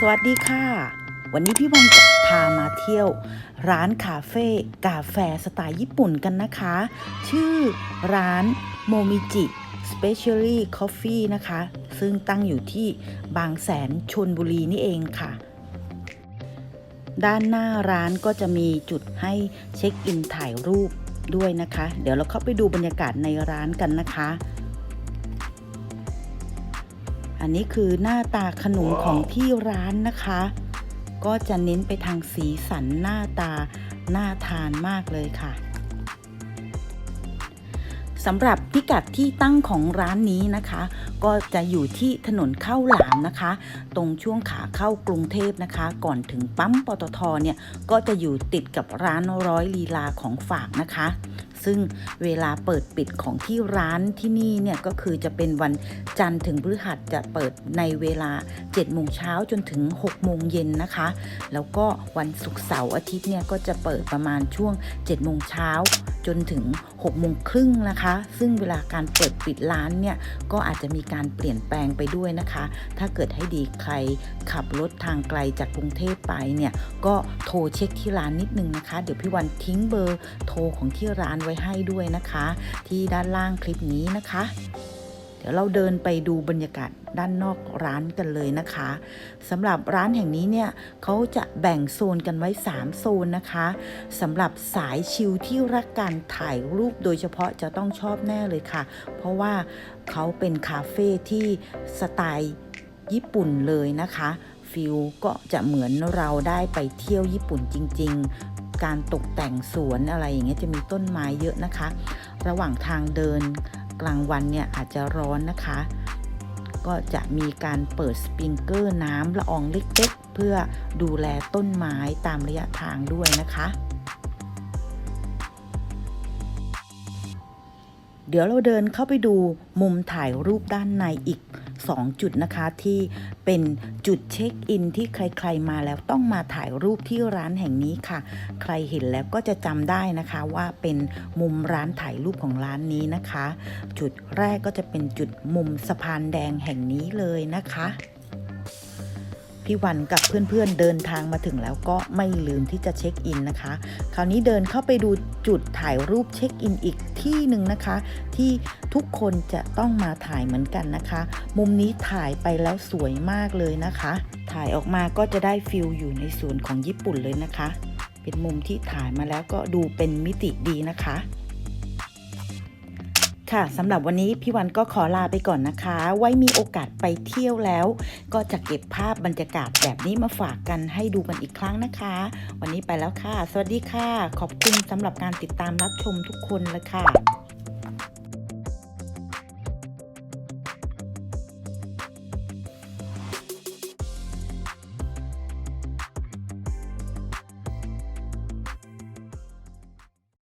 สวัสดีค่ะ วันนี้พี่วันจะพามาเที่ยว ร้านคาเฟ่กาแฟสไตล์ญี่ปุ่นกันนะคะ ชื่อร้านโมมิจิ Specially Coffee นะคะ ซึ่งตั้งอยู่ที่บางแสนชนบุรีนี่เองค่ะ ด้านหน้าร้านก็จะมีจุดให้เช็คอินถ่ายรูปด้วยนะคะ เดี๋ยวเราเข้าไปดูบรรยากาศในร้านกันนะคะ อันนี้คือหน้าตาขนมของที่ร้านนะคะ ก็จะเน้นไปทางสีสันหน้าตาน่าทานมากเลยค่ะสำหรับพิกัดที่ตั้งของร้านนี้นะคะ ก็จะอยู่ที่ถนนเข้าหลามนะคะ ตรงช่วงขาเข้ากรุงเทพนะคะ ก่อนถึงปั๊มปตทเนี่ยก็จะอยู่ติดกับร้านร้อยลีลาของฝากนะคะ ซึ่งเวลาเปิดปิดของที่ร้านที่นี่เนี่ยก็คือจะเป็นวันจันทร์ถึงพฤหัสจะเปิดในเวลา7โมงเช้าจนถึง6โมงเย็นนะคะ แล้วก็วันศุกร์เสาร์อาทิตย์เนี่ยก็จะเปิดประมาณช่วง7โมงเช้า จนถึง6โมงครึ่งนะคะ ซึ่งเวลาการเปิดปิดร้านเนี่ย ก็อาจจะมีการเปลี่ยนแปลงไปด้วยนะคะ ถ้าเกิดให้ดีใครขับรถทางไกลจากกรุงเทพไปเนี่ย ก็โทรเช็คที่ร้านนิดนึงนะคะ เดี๋ยวพี่วันทิ้งเบอร์โทรของที่ร้านไว้ให้ด้วยนะคะ ที่ด้านล่างคลิปนี้นะคะ เดี๋ยวเราเดินไปดูบรรยากาศด้านนอกร้านกันเลยนะคะสำหรับร้านแห่งนี้เนี่ยเขาจะแบ่งโซนกันไว้ 3 โซนนะคะสำหรับสายชิลที่รักการถ่ายรูปโดยเฉพาะจะต้องชอบแน่เลยค่ะ เพราะว่าเขาเป็นคาเฟ่ที่สไตล์ญี่ปุ่นเลยนะคะฟิลก็จะเหมือนเราได้ไปเที่ยวญี่ปุ่นจริง ๆ การตกแต่งสวนอะไรอย่างเงี้ยจะมีต้นไม้เยอะนะคะ ระหว่างทางเดิน กลางวันเนี่ยอาจจะร้อนนะคะ ก็จะมีการเปิดสปริงเกอร์น้ำละอองเล็กๆ เพื่อดูแลต้นไม้ตามระยะทางด้วยนะคะเดี๋ยวเราเดินเข้าไปดูมุมถ่ายรูปด้านในอีก 2 จุดนะคะที่เป็นจุดเช็คอินที่ใครๆมาแล้วต้องมาถ่ายรูปที่ร้านแห่งนี้ค่ะ ใครเห็นแล้วก็จะจำได้นะคะว่าเป็นมุมร้านถ่ายรูปของร้านนี้นะคะ จุดแรกก็จะเป็นจุดมุมสะพานแดงแห่งนี้เลยนะคะ พี่วันกับเพื่อนๆเดินทางมาถึงแล้วก็ไม่ลืมที่จะเช็คอินนะคะ คราวนี้เดินเข้าไปดูจุดถ่ายรูปเช็คอินอีกที่หนึ่งนะคะ ที่ทุกคนจะต้องมาถ่ายเหมือนกันนะคะ มุมนี้ถ่ายไปแล้วสวยมากเลยนะคะ ถ่ายออกมาก็จะได้ฟิลอยู่ในส่วนของญี่ปุ่นเลยนะคะ เป็นมุมที่ถ่ายมาแล้วก็ดูเป็นมิติดีนะคะ ค่ะสำหรับวันนี้พี่วันก็ขอลาไปก่อนนะคะ ไว้มีโอกาสไปเที่ยวแล้ว ก็จะเก็บภาพบรรยากาศแบบนี้มาฝากกันให้ดูกันอีกครั้งนะคะ วันนี้ไปแล้วค่ะ สวัสดีค่ะ ขอบคุณสำหรับการติดตามรับชมทุกคนเลยค่ะ